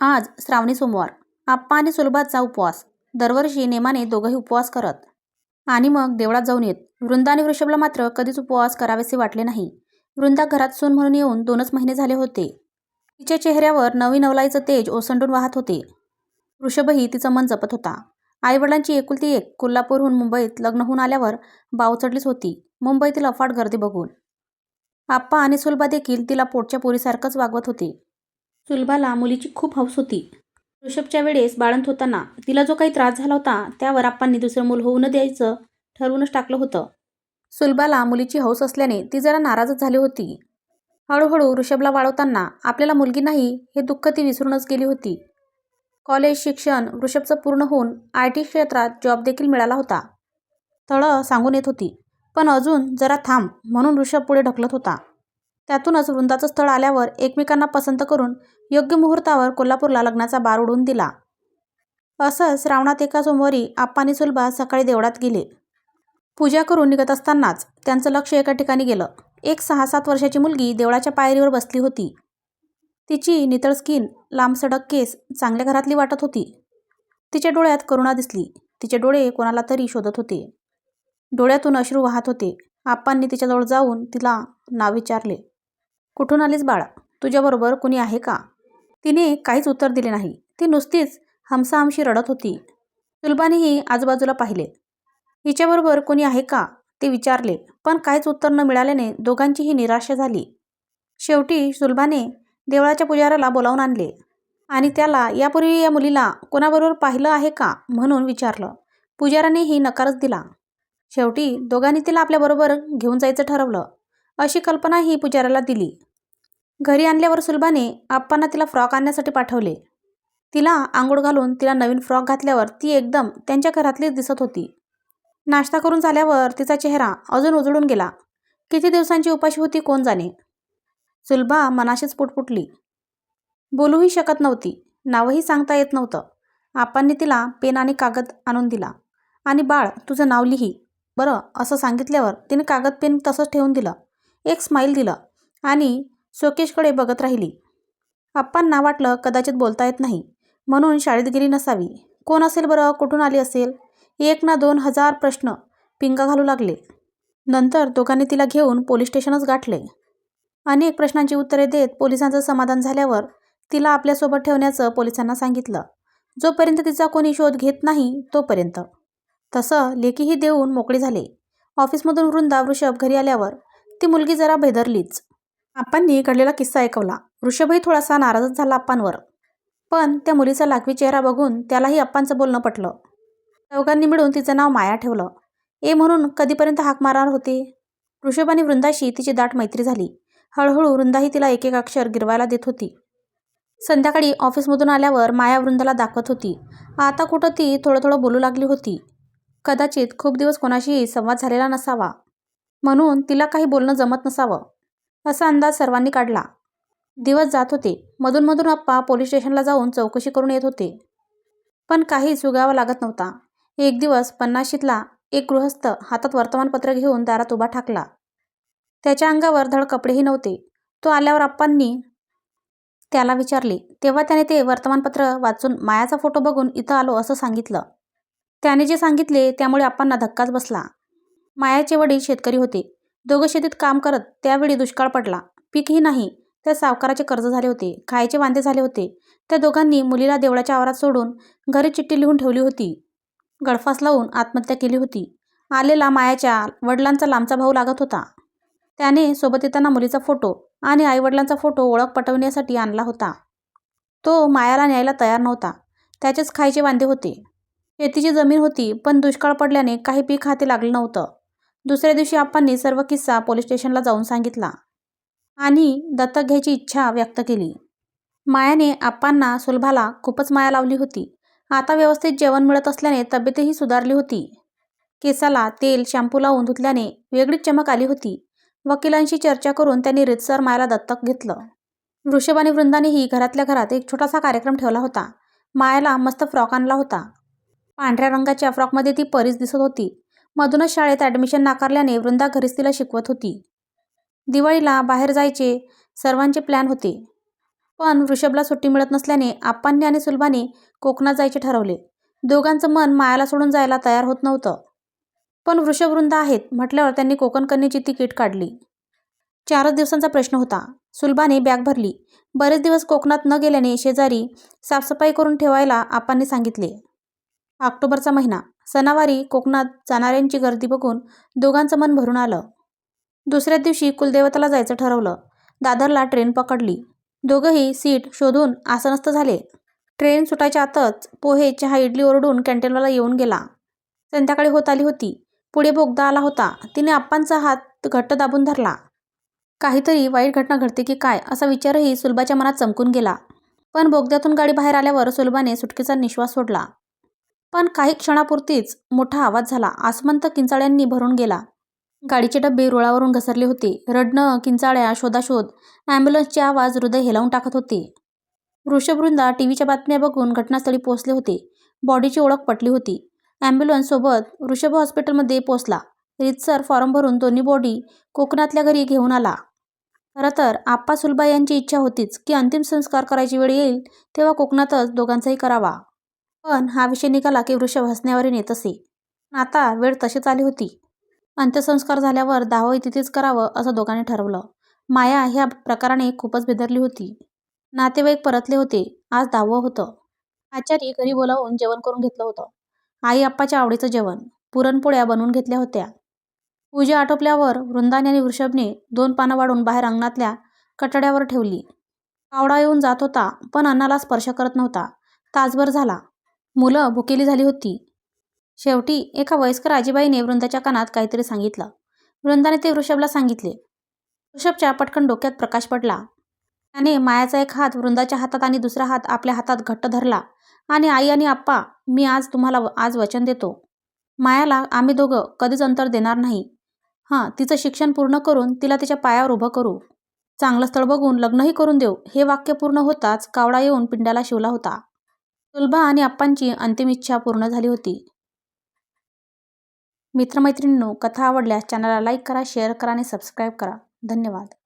आज श्रावणी सोमवार. आप्पा आणि सुलभाचा उपवास. दरवर्षी नेमाने दोघंही उपवास करत. आणि मग देवळात जाऊन येत. वृंदा आणि वृषभला मात्र कधीच उपवास करावेसे वाटले नाही. वृंदा घरात सून म्हणून येऊन दोनच महिने झाले होते. तिच्या चेहऱ्यावर नवी नवलाईचं तेज ओसंडून वाहत होते. वृषभही तिचं मन जपत होता. आईवडिलांची एकुलती एक कोल्हापूरहून मुंबईत लग्न होऊन आल्यावर बावचडलीच होती. मुंबईतील अफाट गर्दी बघून. आप्पा आणि सुलभा देखील तिला पोटच्या पोरीसारखंच वागवत होते. सुलभाला मुलीची खूप हौस होती. ऋषभच्या वेळेस बाळंत होताना तिला जो काही त्रास झाला होता त्यावर आप्पांनी दुसरं मूल होऊ न द्यायचं ठरवूनच टाकलं होतं. सुलभाला मुलीची हौस असल्याने ती जरा नाराजच झाली होती. हळूहळू ऋषभला वाढवताना आपल्याला मुलगी नाही हे दुःख ती विसरूनच गेली होती. कॉलेज शिक्षण ऋषभचं पूर्ण होऊन आय टी क्षेत्रात जॉब देखील मिळाला होता. तळं सांगून येत होती पण अजून जरा थांब म्हणून ऋषभ पुढे ढकलत होता. त्यातूनच वृंदाचं स्थळ आल्यावर एकमेकांना पसंत करून योग्य मुहूर्तावर कोल्हापूरला लग्नाचा बार उडून दिला. असं श्रावणात एका सोमवारी आप्पानी सुलभा सकाळी देवळात गेले. पूजा करून निघत असतानाच त्यांचं लक्ष एका ठिकाणी गेलं. एक सहा सात वर्षाची मुलगी देवळाच्या पायरीवर बसली होती. तिची नितळ स्किन लांब सडक केस चांगल्या घरातली वाटत होती. तिच्या डोळ्यात करुणा दिसली. तिचे डोळे कोणाला तरी शोधत होते. डोळ्यातून अश्रू वाहत होते. आप्पांनी तिच्याजवळ जाऊन तिला नाव विचारले. कुठून आलीस बाळा? तुझ्याबरोबर कुणी आहे का? तिने काहीच उत्तर दिले नाही. ती नुसतीच हमसाहमशी रडत होती. सुलभानेही आजूबाजूला पाहिले. हिच्याबरोबर कोणी आहे का? ते विचारले पण काहीच उत्तर न मिळाल्याने दोघांचीही निराशा झाली. शेवटी सुलभाने देवळाच्या पुजाऱ्याला बोलावून आणले आणि त्याला यापूर्वी या मुलीला कोणाबरोबर पाहिलं आहे का? म्हणून विचारलं. पुजारानेही नकारच दिला. शेवटी दोघांनी तिला आपल्याबरोबर घेऊन जायचं ठरवलं. अशी कल्पनाही पुजाऱ्याला दिली. घरी आणल्यावर सुलभाने आप्पांना तिला फ्रॉक आणण्यासाठी पाठवले. तिला आंघोळ घालून तिला नवीन फ्रॉक घातल्यावर ती एकदम त्यांच्या घरातलीच दिसत होती. नाश्ता करून झाल्यावर तिचा चेहरा अजून उजळून गेला. किती दिवसांची उपाशी होती कोण जाणे? सुलभा मनाशीच पुटपुटली. बोलूही शकत नव्हती. नावही सांगता येत नव्हतं. आप्पांनी तिला पेन आणि कागद आणून दिला. आणि बाळ तुझं नाव लिही. बरं असं सांगितल्यावर तिने कागद पेन तसंच ठेवून दिलं. एक स्माईल दिलं. आणि शोकेशकडे बघत राहिली. आप्पांना वाटलं कदाचित बोलता येत नाही. म्हणून शाळेत गेली नसावी. कोण असेल बरं? कुठून आली असेल? एक ना दोन हजार प्रश्न पिंगा घालू लागले. नंतर दोघांनी तिला घेऊन पोलीस स्टेशनच गाठले. अनेक प्रश्नांची उत्तरे देत पोलिसांचं समाधान झाल्यावर तिला आपल्यासोबत ठेवण्याचं पोलिसांना सांगितलं. जोपर्यंत तिचा कोणी शोध घेत नाही तोपर्यंत. तसं लेखीही देऊन मोकळी झाले. ऑफिसमधून वृंदा वृषभ घरी आल्यावर ती मुलगी जरा भेदरलीच आप्पांनी घडलेला किस्सा ऐकवला. ऋषभही थोडासा नाराजच झाला आप्पांवर पण त्या मुलीचा लागवी चेहरा बघून त्यालाही आप्पांचं बोलणं पटलं. चौघांनी मिळून तिचं नाव माया ठेवलं. ए म्हणून कधीपर्यंत हाक मारणार होते? ऋषभ आणि वृंदाशी तिची दाट मैत्री झाली. हळूहळू वृंदाही तिला एक एक अक्षर गिरवायला देत होती. संध्याकाळी ऑफिसमधून आल्यावर माया वृंदाला दाखवत होती. आता कुठं ती थोडं थोडं बोलू लागली होती. कदाचित खूप दिवस कोणाशीही संवाद झालेला नसावा. म्हणून तिला काही बोलणं जमत नसावं. असा अंदाज सर्वांनी काढला. दिवस जात होते. मधूनमधून आप्पा पोलीस स्टेशनला जाऊन चौकशी करून येत होते. पण काही सुगावा लागत नव्हता. एक दिवस पन्नाशीतला एक गृहस्थ हातात वर्तमानपत्र घेऊन दारात उभा ठाकला. त्याच्या अंगावर धड कपडेही नव्हते. तो आल्यावर आप्पांनी त्याला विचारले तेव्हा त्याने ते वर्तमानपत्र वाचून मायाचा फोटो बघून इथं आलो असं सांगितलं. त्याने जे सांगितले त्यामुळे आप्पांना धक्काच बसला. मायाचे वडील शेतकरी होते. दोघं शेतीत काम करत त्यावेळी दुष्काळ पडला. पीकही नाही. त्या सावकाराचे कर्ज झाले होते. खायचे वांदे झाले होते. त्या दोघांनी मुलीला देवळाच्या आवारात सोडून घरी चिठ्ठी लिहून ठेवली होती. गळफास लावून आत्महत्या केली होती. आलेला मायाच्या वडिलांचा लांबचा भाऊ लागत होता. त्याने सोबत येताना मुलीचा फोटो आणि आईवडिलांचा फोटो ओळख पटवण्यासाठी आणला होता. तो मायाला न्यायला तयार नव्हता. त्याचेच खायचे वांदे होते. शेतीची जमीन होती पण दुष्काळ पडल्याने काही पीक हाती लागलं नव्हतं. दुसऱ्या दिवशी आप्पांनी सर्व किस्सा पोलीस स्टेशनला जाऊन सांगितला आणि दत्तक घ्यायची इच्छा व्यक्त केली. मायाने आप्पांना सुलभाला खूपच माया लावली होती. आता व्यवस्थित जेवण मिळत असल्याने तब्येतही सुधारली होती. केसाला तेल शॅम्पू लावून धुतल्याने वेगळीच चमक आली होती. वकिलांशी चर्चा करून त्यांनी रितसर मायाला दत्तक घेतलं. वृषभ आणि वृंदानेही घरातल्या घरात एक छोटासा कार्यक्रम ठेवला होता. मायाला मस्त फ्रॉक आणला होता. पांढऱ्या रंगाच्या फ्रॉकमध्ये ती परीच दिसत होती. मधूनच शाळेत ॲडमिशन नाकारल्याने वृंदा घरीच तिला शिकवत होती. दिवाळीला बाहेर जायचे सर्वांचे प्लॅन होते. पण वृषभला सुट्टी मिळत नसल्याने आप्पांनी आणि सुलभाने कोकणात जायचे ठरवले. दोघांचं मन मायाला सोडून जायला तयार होत नव्हतं. पण वृषभवृंद आहेत म्हटल्यावर त्यांनी कोकण तिकीट काढली. चारच दिवसांचा प्रश्न होता. सुलभाने बॅग भरली. बरेच दिवस कोकणात न गेल्याने शेजारी साफसफाई करून ठेवायला आपांनी सांगितले. ऑक्टोबरचा महिना. सणावारी कोकणात जाणाऱ्यांची गर्दी बघून दोघांचं मन भरून आलं. दुसऱ्या दिवशी कुलदेवताला जायचं ठरवलं. दादरला ट्रेन पकडली. दोघंही सीट शोधून आसनस्थ झाले. ट्रेन सुटायच्या आतच पोहे चहा इडली ओरडून कॅन्टीनवाला येऊन गेला. संध्याकाळी होत आली होती. पुढे बोगदा आला होता. तिने आप्पांचा हात घट्ट दाबून धरला. काहीतरी वाईट घटना घडते की काय असा विचारही सुलभाच्या मनात चमकून गेला. पण बोगद्यातून गाडी बाहेर आल्यावर सुलभाने सुटकेचा निश्वास सोडला. पण काही क्षणापुरतीच मोठा आवाज झाला. आसमंत किंचाळ्यांनी भरून गेला. गाडीचे डबे रुळावरून घसरले होते. रडणं किंचाळ्या शोधाशोध ॲम्ब्युलन्सचे आवाज हृदय हेलावून टाकत होते. वृषभवृंदा टी व्हीच्या बातम्या बघून घटनास्थळी पोहोचले होते. बॉडीची ओळख पटली होती. ॲम्ब्युलन्ससोबत वृषभ हॉस्पिटलमध्ये पोहोचला. रितसर फॉर्म भरून दोन्ही बॉडी कोकणातल्या घरी घेऊन आला. खरं तर आप्पा सुलबा यांची इच्छा होतीच की अंतिम संस्कार करायची वेळ येईल तेव्हा कोकणातच दोघांचाही करावा. पण हा विषय निघाला की वृषभ हसण्यावरून येत असे पण आता वेळ तशीच आली होती. अंत्यसंस्कार झाल्यावर दावही तिथेच करावं असं दोघांनी ठरवलं. माया ह्या प्रकाराने खूपच बेदरली होती. नातेवाईक परतले होते. आज दहावं होतं. आचारी घरी बोलावून जेवण करून घेतलं होतं. आई आप्पाच्या आवडीचं जेवण पुरणपोळ्या बनवून घेतल्या होत्या. पूजा आटोपल्यावर वृंदाने आणि वृषभने दोन पानं वाढून बाहेर अंगणातल्या कटड्यावर ठेवली. कावडा येऊन जात होता पण अन्नाला स्पर्श करत नव्हता. तासभर झाला. मुलं भुकेली झाली होती. शेवटी एका वयस्कर आजीबाईने वृंदाच्या कानात काहीतरी सांगितलं. वृंदाने ते वृषभला सांगितले. वृषभच्या पटकन डोक्यात प्रकाश पडला. त्याने मायाचा एक हात वृंदाच्या हातात आणि दुसरा हात आपल्या हातात घट्ट धरला. आणि आई आणि आप्पा मी आज तुम्हाला आज वचन देतो. मायाला आम्ही दोघं कधीच अंतर देणार नाही. हां तिचं शिक्षण पूर्ण करून तिला तिच्या पायावर उभं करू. चांगलं स्थळ बघून लग्नही करून देऊ. हे वाक्य पूर्ण होताच कावडा येऊन पिंडाला शिवला होता. सुलभा आणि आप्पांची अंतिम इच्छा पूर्ण झाली होती. मित्रमैत्रिणींनो कथा आवडल्यास चॅनलला लाईक करा शेअर करा आणि सबस्क्राईब करा. धन्यवाद.